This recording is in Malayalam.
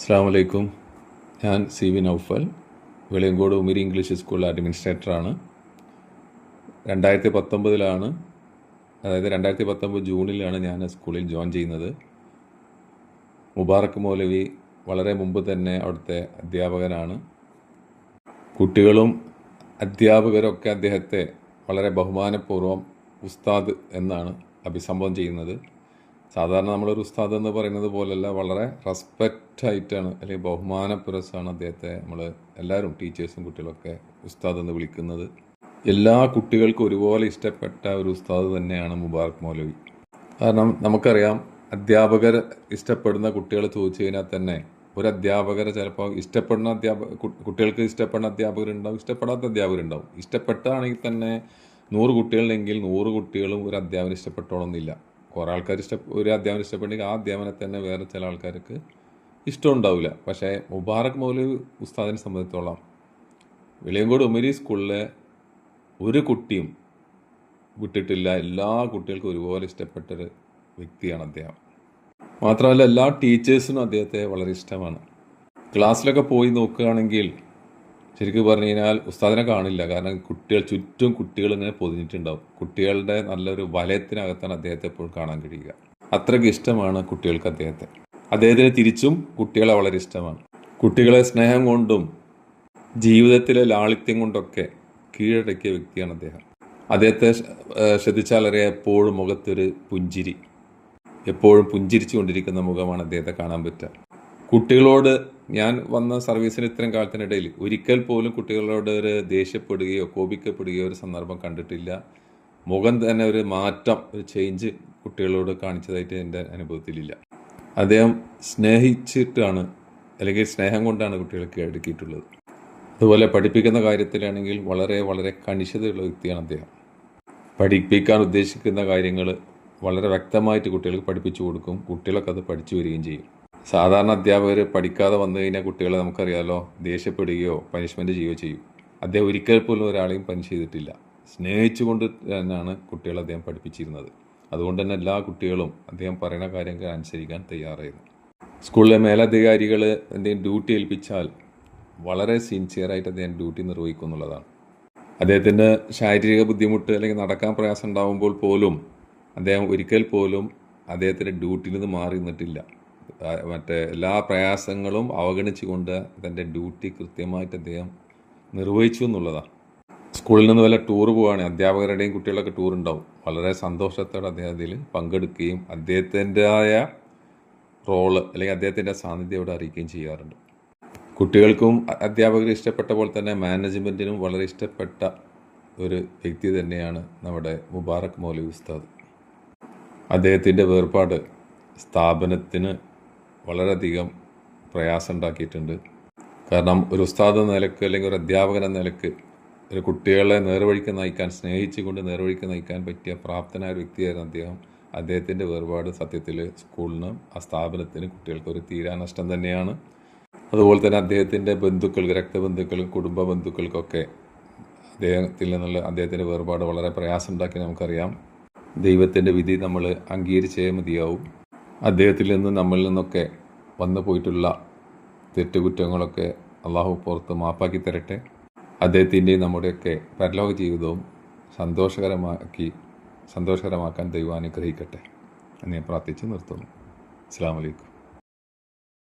അസ്സാം ഞാൻ C V Naufal Veliyankode ഉമിരി English school അഡ്മിനിസ്ട്രേറ്ററാണ്. രണ്ടായിരത്തി പത്തൊമ്പതിലാണ് അതായത് രണ്ടായിരത്തി പത്തൊമ്പത് ജൂണിലാണ് ഞാൻ സ്കൂളിൽ ജോയിൻ ചെയ്യുന്നത്. മുബാറക് മൗലവി വളരെ മുമ്പ് തന്നെ അവിടുത്തെ അധ്യാപകനാണ്. കുട്ടികളും അധ്യാപകരൊക്കെ അദ്ദേഹത്തെ വളരെ ബഹുമാനപൂർവം ഉസ്താദ് എന്നാണ് അഭിസംബോധന ചെയ്യുന്നത്. സാധാരണ നമ്മളൊരു ഉസ്താദ് എന്ന് പറയുന്നത് പോലെയല്ല വളരെ റെസ്പെക്റ്റ് ആയിട്ടാണ് അല്ലെങ്കിൽ ബഹുമാനപുരസാണ് അദ്ദേഹത്തെ നമ്മൾ എല്ലാവരും ടീച്ചേഴ്സും കുട്ടികളൊക്കെ ഉസ്താദ് എന്ന് വിളിക്കുന്നത്. എല്ലാ കുട്ടികൾക്കും ഒരുപോലെ ഇഷ്ടപ്പെട്ട ഒരു ഉസ്താദ് തന്നെയാണ് മുബാറക് മൗലവി. കാരണം നമുക്കറിയാം അധ്യാപകർ ഇഷ്ടപ്പെടുന്ന കുട്ടികൾ ചോദിച്ചു കഴിഞ്ഞാൽ തന്നെ ഒരു അധ്യാപകരെ ചിലപ്പോൾ ഇഷ്ടപ്പെടുന്ന അധ്യാപക കുട്ടികൾക്ക് ഇഷ്ടപ്പെടുന്ന അധ്യാപകരുണ്ടാവും ഇഷ്ടപ്പെടാത്ത അധ്യാപകരുണ്ടാവും. ഇഷ്ടപ്പെട്ടാണെങ്കിൽ തന്നെ നൂറ് കുട്ടികളുണ്ടെങ്കിൽ നൂറ് കുട്ടികളും ഒരു അധ്യാപനം ഇഷ്ടപ്പെട്ടോളന്നില്ല. കുറേ ആൾക്കാർ ഇഷ്ട ഒരു അധ്യാപനം ഇഷ്ടപ്പെട്ടെങ്കിൽ ആ അധ്യാപനം തന്നെ വേറെ ചില ആൾക്കാർക്ക് ഇഷ്ടം ഉണ്ടാവില്ല. പക്ഷേ മുബാറക് മൗലവി ഉസ്താദിനെ സംബന്ധിച്ചോളം വെളിയങ്കോട് ഉമരി സ്കൂളിലെ ഒരു കുട്ടിയും വിട്ടിട്ടില്ല. എല്ലാ കുട്ടികൾക്കും ഒരുപോലെ ഇഷ്ടപ്പെട്ടൊരു വ്യക്തിയാണ് അദ്ദേഹം. മാത്രമല്ല എല്ലാ ടീച്ചേഴ്സിനും അദ്ദേഹത്തെ വളരെ ഇഷ്ടമാണ്. ക്ലാസ്സിലൊക്കെ പോയി നോക്കുകയാണെങ്കിൽ ശരിക്കും പറഞ്ഞു കഴിഞ്ഞാൽ ഉസ്താദിനെ കാണില്ല. കാരണം കുട്ടികൾ ചുറ്റും കുട്ടികൾ ഇങ്ങനെ പൊതിഞ്ഞിട്ടുണ്ടാവും. കുട്ടികളുടെ നല്ലൊരു വലയത്തിനകത്താണ് അദ്ദേഹത്തെ എപ്പോഴും കാണാൻ കഴിയുക. അത്രയ്ക്ക് ഇഷ്ടമാണ് കുട്ടികൾക്ക് അദ്ദേഹത്തെ. അദ്ദേഹത്തിന് തിരിച്ചും കുട്ടികളെ വളരെ ഇഷ്ടമാണ്. കുട്ടികളെ സ്നേഹം കൊണ്ടും ജീവിതത്തിലെ ലാളിത്യം കൊണ്ടൊക്കെ കീഴടക്കിയ വ്യക്തിയാണ് അദ്ദേഹം. അദ്ദേഹത്തെ ശ്രദ്ധിച്ചാൽ അറിയാം എപ്പോഴും മുഖത്തൊരു പുഞ്ചിരി. എപ്പോഴും പുഞ്ചിരിച്ചു കൊണ്ടിരിക്കുന്ന മുഖമാണ് അദ്ദേഹത്തെ കാണാൻ പറ്റുക. കുട്ടികളോട് ഞാൻ വന്ന സർവീസിന് ഇത്രയും കാലത്തിനിടയിൽ ഒരിക്കൽ പോലും കുട്ടികളോട് ഒരു ദേഷ്യപ്പെടുകയോ കോപിക്കപ്പെടുകയോ ഒരു സന്ദർഭം കണ്ടിട്ടില്ല. മുഖം തന്നെ ഒരു മാറ്റം ഒരു ചേഞ്ച് കുട്ടികളോട് കാണിച്ചതായിട്ട് എന്റെ അനുഭവത്തിലില്ല. അദ്ദേഹം സ്നേഹിച്ചിട്ടാണ് അല്ലെങ്കിൽ സ്നേഹം കൊണ്ടാണ് കുട്ടികളെ കീഴടക്കിയിട്ടുള്ളത്. അതുപോലെ പഠിപ്പിക്കുന്ന കാര്യത്തിലാണെങ്കിൽ വളരെ വളരെ കണിശതയുള്ള വ്യക്തിയാണ് അദ്ദേഹം. പഠിപ്പിക്കാൻ ഉദ്ദേശിക്കുന്ന കാര്യങ്ങൾ വളരെ വ്യക്തമായിട്ട് കുട്ടികൾക്ക് പഠിപ്പിച്ചു കൊടുക്കും കുട്ടികളൊക്കെ അത് പഠിച്ചു വരികയും ചെയ്യും. സാധാരണ അധ്യാപകർ പഠിക്കാതെ വന്നു കഴിഞ്ഞാൽ കുട്ടികളെ നമുക്കറിയാമല്ലോ ദേഷ്യപ്പെടുകയോ പനിഷ്മെന്റ് ചെയ്യുകയോ ചെയ്യും. അദ്ദേഹം ഒരിക്കൽ പോലും ഒരാളെയും പനിഷ് ചെയ്തിട്ടില്ല. സ്നേഹിച്ചുകൊണ്ട് തന്നെയാണ് കുട്ടികളെ അദ്ദേഹം പഠിപ്പിച്ചിരുന്നത്. അതുകൊണ്ട് തന്നെ എല്ലാ കുട്ടികളും അദ്ദേഹം പറയുന്ന കാര്യങ്ങൾ അനുസരിക്കാൻ തയ്യാറായിരുന്നു. സ്കൂളിലെ മേലധികാരികൾ എന്തെങ്കിലും ഡ്യൂട്ടി ഏൽപ്പിച്ചാൽ വളരെ സിൻസിയറായിട്ട് അദ്ദേഹം ഡ്യൂട്ടി നിർവഹിക്കും എന്നുള്ളതാണ്. അദ്ദേഹത്തിന് ശാരീരിക ബുദ്ധിമുട്ട് അല്ലെങ്കിൽ നടക്കാൻ പ്രയാസം ഉണ്ടാകുമ്പോൾ പോലും അദ്ദേഹം ഒരിക്കൽ പോലും അദ്ദേഹത്തിന്റെ ഡ്യൂട്ടിയിൽ നിന്ന് മാറി നിന്നിട്ടില്ല. മറ്റേ എല്ലാ പ്രയാസങ്ങളും അവഗണിച്ചുകൊണ്ട് തന്റെ ഡ്യൂട്ടി കൃത്യമായിട്ട് അദ്ദേഹം നിർവഹിച്ചു എന്നുള്ളതാണ്. സ്കൂളിൽ നിന്ന് വല്ല ടൂർ പോവുകയാണ് അധ്യാപകരുടെയും കുട്ടികളൊക്കെ ടൂർ ഉണ്ടാവും. വളരെ സന്തോഷത്തോടെ അദ്ദേഹം അതിൽ പങ്കെടുക്കുകയും അദ്ദേഹത്തിന്റെതായ റോൾ അല്ലെങ്കിൽ അദ്ദേഹത്തിന്റെ സാന്നിധ്യം ഇവിടെ അറിയിക്കുകയും ചെയ്യാറുണ്ട്. കുട്ടികൾക്കും അധ്യാപകർ ഇഷ്ടപ്പെട്ട പോലെ തന്നെ മാനേജ്മെന്റിനും വളരെ ഇഷ്ടപ്പെട്ട ഒരു വ്യക്തി തന്നെയാണ് നമ്മുടെ മുബാറക് മൗലവി ഉസ്താദ്. അദ്ദേഹത്തിന്റെ വേർപാട് സ്ഥാപനത്തിന് വളരെയധികം പ്രയാസം ഉണ്ടാക്കിയിട്ടുണ്ട് കാരണം ഒരു ഉസ്താദ് എന്ന നിലയ്ക്ക് അല്ലെങ്കിൽ ഒരു അധ്യാപകൻ എന്ന നിലയ്ക്ക് ഒരു കുട്ടികളെ നേർവഴിക്ക് നയിക്കാൻ സ്നേഹിച്ചുകൊണ്ട് നേർവഴിക്ക് നയിക്കാൻ പറ്റിയ പ്രാപ്തനായ ഒരു വ്യക്തിയായിരുന്നു അദ്ദേഹം. അദ്ദേഹത്തിന്റെ വേർപാട് സത്യത്തിൽ സ്കൂളിനും ആ സ്ഥാപനത്തിന് കുട്ടികൾക്ക് ഒരു തീരാനഷ്ടം തന്നെയാണ്. അതുപോലെ തന്നെ അദ്ദേഹത്തിന്റെ ബന്ധുക്കൾക്ക് രക്തബന്ധുക്കൾ കുടുംബ ബന്ധുക്കൾക്കൊക്കെ അദ്ദേഹത്തിൽ നിന്നുള്ള അദ്ദേഹത്തിന്റെ വേർപാട് വളരെ പ്രയാസമുണ്ടാക്കി നമുക്കറിയാം. ദൈവത്തിന്റെ വിധി നമ്മൾ അംഗീകരിച്ചേ മതിയാവും. അദ്ദേഹത്തിൽ നിന്ന് നമ്മളിൽ നിന്നൊക്കെ വന്നു പോയിട്ടുള്ള തെറ്റുകുറ്റങ്ങളൊക്കെ അള്ളാഹു പുറത്ത് മാപ്പാക്കി തരട്ടെ. അദ്ദേഹത്തിന്റെയും നമ്മുടെയൊക്കെ പരലോക ജീവിതവും സന്തോഷകരമാക്കി സന്തോഷകരമാക്കാൻ ദൈവം അനുഗ്രഹിക്കട്ടെ എന്ന് ഞാൻ പ്രാർത്ഥിച്ച് നിർത്തുന്നു. അസ്സാം വലൈക്കും